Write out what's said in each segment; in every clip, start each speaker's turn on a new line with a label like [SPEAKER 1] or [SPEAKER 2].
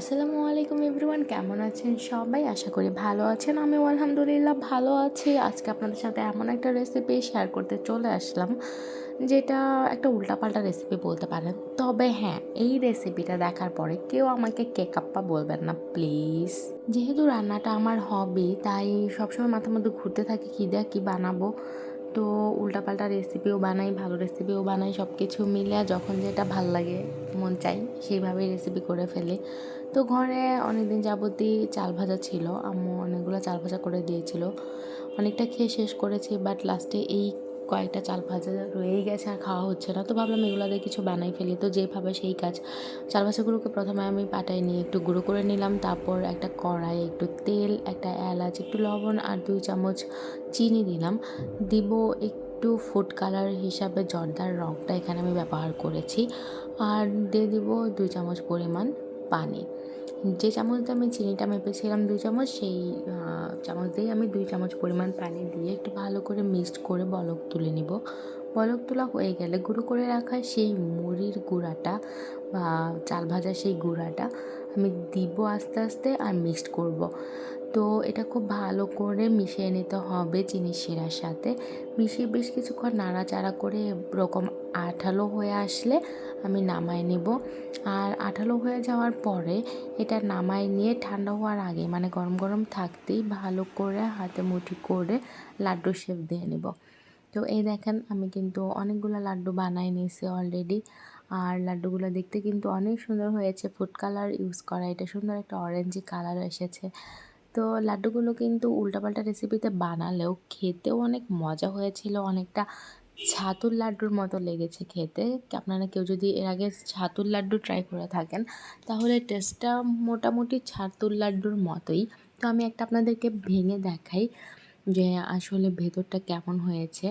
[SPEAKER 1] আসসালামু আলাইকুম এভরিওয়ান, কেমন আছেন সবাই? আশা করি ভালো আছেন আমি আলহামদুলিল্লাহ ভালো আছি। আজকে আপনাদের সাথে এমন একটা রেসিপি শেয়ার করতে চলে আসলাম, যেটা একটা উল্টাপাল্টা রেসিপি বলতে পারেন। তবে হ্যাঁ এই রেসিপিটা দেখার পরে কেউ আমাকে কেক আপ্পা বলবেন না, প্লিজ। যেহেতু রান্নাটা আমার হবি তাই সবসময় মাথার মধ্যে ঘুরতে থাকি কী দেয়া, কী বানাবো। তো উল্টাপাল্টা রেসিপিও বানাই, ভালো রেসিপিও বানাই সব কিছু মিলে যখন যেটা ভালো লাগে, মন চাই, সেইভাবেই রেসিপি করে ফেলি। তো ঘরে অনেক দিন যাবতই চাল ভাজা ছিল। আম্মু অনেকগুলো চাল ভাজা করে দিয়েছিল। অনেকটা খেয়ে শেষ করেছি বাট লাস্টে এই কয়েকটা চাল ভাজা রয়েই গেছে আর খাওয়া হচ্ছে না। তো ভাবলাম এগুলো দিয়ে কিছু বানাই ফেলি। তো যেভাবে সেই কাজ, চাল ভাজাগুলোকে প্রথমে আমি পাটায় নিয়ে একটু গুঁড়ো করে নিলাম। তারপর একটা কড়াই, একটু তেল, একটা এলাচ, একটু লবণ আর দুই চামচ চিনি দিলাম। দিব একটু ফুড কালার হিসাবে জর্দার রঙটা এখানে আমি ব্যবহার করেছি। আর দিয়ে দিব দুই চামচ পরিমাণ পানি। যে চামচ দিয়ে আমি চিনিটা মেপেছিলাম দুই চামচ, সেই চামচ দিয়ে আমি দুই চামচ পরিমাণ পানি দিয়ে একটু ভালো করে মিক্সড করে বলক তুলে নিব। বলক তোলা হয়ে গেলে গুঁড়ো করে রাখা সেই মুড়ির গুঁড়াটা বা চাল ভাজা সেই গুঁড়াটা আমি দিব আস্তে আস্তে আর মিক্সড করব। তো এটা খুব ভালো করে মিশিয়ে নিতে হবে চিনি শিরার সাথে। মিশিয়ে বেশ কিছুক্ষণ নাড়াচাড়া করে এরকম আঠালো হয়ে আসলে আমি নামাই নেব। আর আঠালো হয়ে যাওয়ার পরে এটা নামাই নিয়ে ঠান্ডা হওয়ার আগে মানে গরম গরম থাকতেই ভালো করে হাতে মুঠি করে লাড্ডু শেপ দিয়ে নেব। তো এই দেখেন আমি কিন্তু অনেকগুলো লাড্ডু বানাই নিয়েছি অলরেডি আর লাড্ডুগুলো দেখতে কিন্তু অনেক সুন্দর হয়েছে। ফুড কালার ইউজ করা, এটা সুন্দর একটা অরেঞ্জি কালার এসেছে। তো লাড্ডুগুলো কিন্তু উল্টাপাল্টা রেসিপিতে বানালেও খেতেও অনেক মজা হয়েছিল, অনেকটা ছাতুর লাড্ডুর মতো লেগেছে খেতে। আপনারা কেউ যদি এর আগে ছাতুর লাড্ডু ট্রাই করে থাকেন, তাহলে টেস্টটা মোটামুটি ছাতুর লাড্ডুর মতোই। তো আমি একটা আপনাদেরকে ভেঙে দেখাই যে আসলে ভেতরটা কেমন হয়েছে।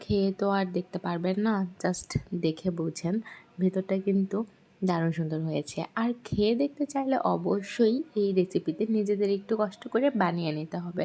[SPEAKER 1] খেয়ে তো আর দেখতে পারবেন না জাস্ট দেখে বুঝেন। ভেতরটা কিন্তু দারুণ সুন্দর হয়েছে। আর খেয়ে দেখতে চাইলে অবশ্যই এই রেসিপিতে নিজেদের একটু কষ্ট করে বানিয়ে নিতে হবে।